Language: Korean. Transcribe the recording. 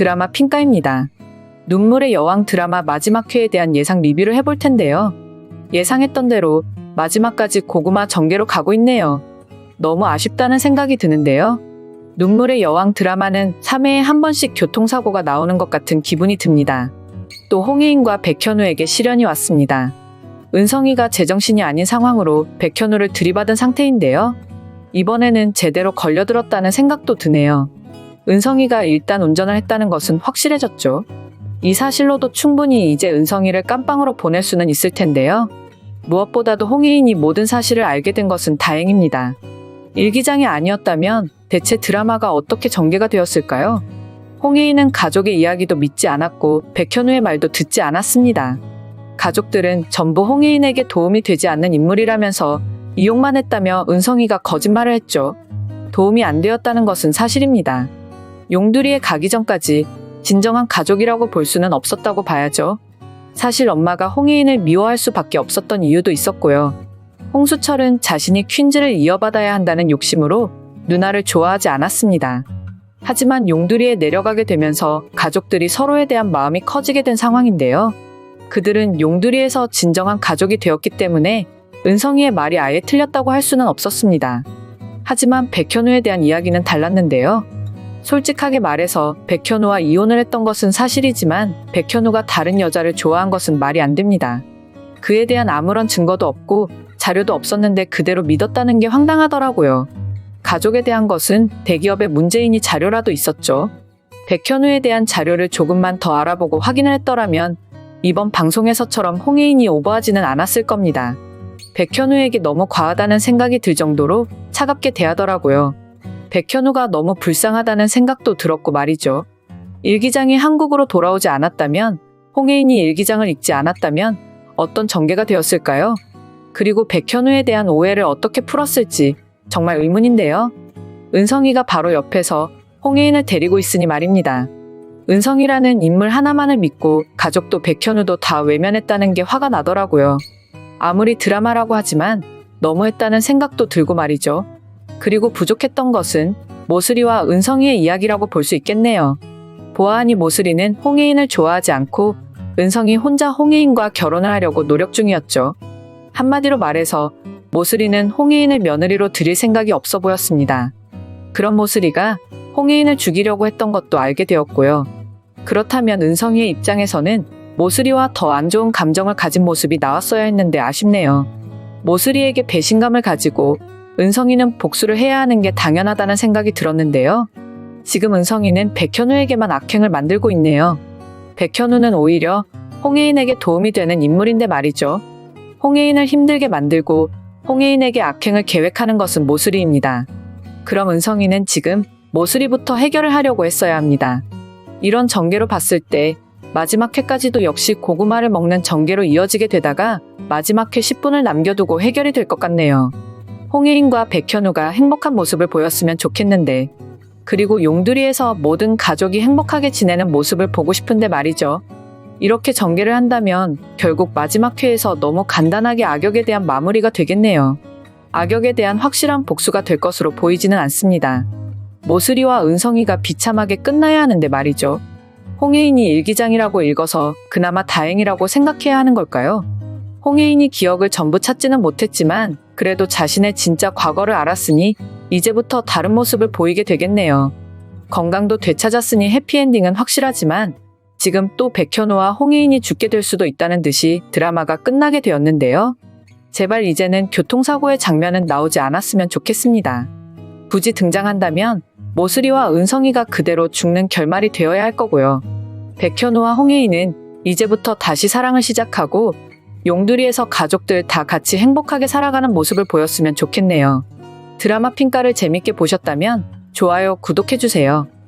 드라마 핑가입니다. 눈물의 여왕 드라마 마지막 회에 대한 예상 리뷰를 해볼 텐데요. 예상했던 대로 마지막까지 고구마 전개로 가고 있네요. 너무 아쉽다는 생각이 드는데요. 눈물의 여왕 드라마는 3회에 한 번씩 교통사고가 나오는 것 같은 기분이 듭니다. 또 홍혜인과 백현우에게 시련이 왔습니다. 은성이가 제정신이 아닌 상황으로 백현우를 들이받은 상태인데요. 이번에는 제대로 걸려들었다는 생각도 드네요. 은성이가 일단 운전을 했다는 것은 확실해졌죠. 이 사실로도 충분히 이제 은성이를 깜빵으로 보낼 수는 있을 텐데요. 무엇보다도 홍혜인이 모든 사실을 알게 된 것은 다행입니다. 일기장이 아니었다면 대체 드라마가 어떻게 전개가 되었을까요? 홍혜인은 가족의 이야기도 믿지 않았고 백현우의 말도 듣지 않았습니다. 가족들은 전부 홍혜인에게 도움이 되지 않는 인물이라면서 이용만 했다며 은성이가 거짓말을 했죠. 도움이 안 되었다는 것은 사실입니다. 용두리에 가기 전까지 진정한 가족이라고 볼 수는 없었다고 봐야죠. 사실 엄마가 홍혜인을 미워할 수밖에 없었던 이유도 있었고요. 홍수철은 자신이 퀸즈를 이어받아야 한다는 욕심으로 누나를 좋아하지 않았습니다. 하지만 용두리에 내려가게 되면서 가족들이 서로에 대한 마음이 커지게 된 상황인데요. 그들은 용두리에서 진정한 가족이 되었기 때문에 은성이의 말이 아예 틀렸다고 할 수는 없었습니다. 하지만 백현우에 대한 이야기는 달랐는데요. 솔직하게 말해서 백현우와 이혼을 했던 것은 사실이지만 백현우가 다른 여자를 좋아한 것은 말이 안 됩니다. 그에 대한 아무런 증거도 없고 자료도 없었는데 그대로 믿었다는 게 황당하더라고요. 가족에 대한 것은 대기업의 문재인이 자료라도 있었죠. 백현우에 대한 자료를 조금만 더 알아보고 확인을 했더라면 이번 방송에서처럼 홍혜인이 오버하지는 않았을 겁니다. 백현우에게 너무 과하다는 생각이 들 정도로 차갑게 대하더라고요. 백현우가 너무 불쌍하다는 생각도 들었고 말이죠. 일기장이 한국으로 돌아오지 않았다면, 홍혜인이 일기장을 읽지 않았다면 어떤 전개가 되었을까요? 그리고 백현우에 대한 오해를 어떻게 풀었을지 정말 의문인데요. 은성이가 바로 옆에서 홍혜인을 데리고 있으니 말입니다. 은성이라는 인물 하나만을 믿고 가족도 백현우도 다 외면했다는 게 화가 나더라고요. 아무리 드라마라고 하지만 너무했다는 생각도 들고 말이죠. 그리고 부족했던 것은 모슬이와 은성이의 이야기라고 볼 수 있겠네요. 보아하니 모슬이는 홍혜인을 좋아하지 않고 은성이 혼자 홍혜인과 결혼을 하려고 노력 중이었죠. 한마디로 말해서 모슬이는 홍혜인을 며느리로 들일 생각이 없어 보였습니다. 그런 모슬이가 홍혜인을 죽이려고 했던 것도 알게 되었고요. 그렇다면 은성이의 입장에서는 모슬이와 더 안 좋은 감정을 가진 모습이 나왔어야 했는데 아쉽네요. 모슬이에게 배신감을 가지고 은성이는 복수를 해야 하는 게 당연하다는 생각이 들었는데요. 지금 은성이는 백현우에게만 악행을 만들고 있네요. 백현우는 오히려 홍혜인에게 도움이 되는 인물인데 말이죠. 홍혜인을 힘들게 만들고 홍혜인에게 악행을 계획하는 것은 모슬이입니다. 그럼 은성이는 지금 모슬이부터 해결을 하려고 했어야 합니다. 이런 전개로 봤을 때 마지막 회까지도 역시 고구마를 먹는 전개로 이어지게 되다가 마지막 회 10분을 남겨두고 해결이 될 것 같네요. 홍혜인과 백현우가 행복한 모습을 보였으면 좋겠는데 그리고 용두리에서 모든 가족이 행복하게 지내는 모습을 보고 싶은데 말이죠. 이렇게 전개를 한다면 결국 마지막 회에서 너무 간단하게 악역에 대한 마무리가 되겠네요. 악역에 대한 확실한 복수가 될 것으로 보이지는 않습니다. 모슬이와 은성이가 비참하게 끝나야 하는데 말이죠. 홍혜인이 일기장이라고 읽어서 그나마 다행이라고 생각해야 하는 걸까요? 홍혜인이 기억을 전부 찾지는 못했지만 그래도 자신의 진짜 과거를 알았으니 이제부터 다른 모습을 보이게 되겠네요. 건강도 되찾았으니 해피엔딩은 확실하지만 지금 또 백현우와 홍혜인이 죽게 될 수도 있다는 듯이 드라마가 끝나게 되었는데요. 제발 이제는 교통사고의 장면은 나오지 않았으면 좋겠습니다. 굳이 등장한다면 모슬이와 은성이가 그대로 죽는 결말이 되어야 할 거고요. 백현우와 홍혜인은 이제부터 다시 사랑을 시작하고 용두리에서 가족들 다 같이 행복하게 살아가는 모습을 보였으면 좋겠네요. 드라마 핑가를 재밌게 보셨다면 좋아요, 구독해주세요.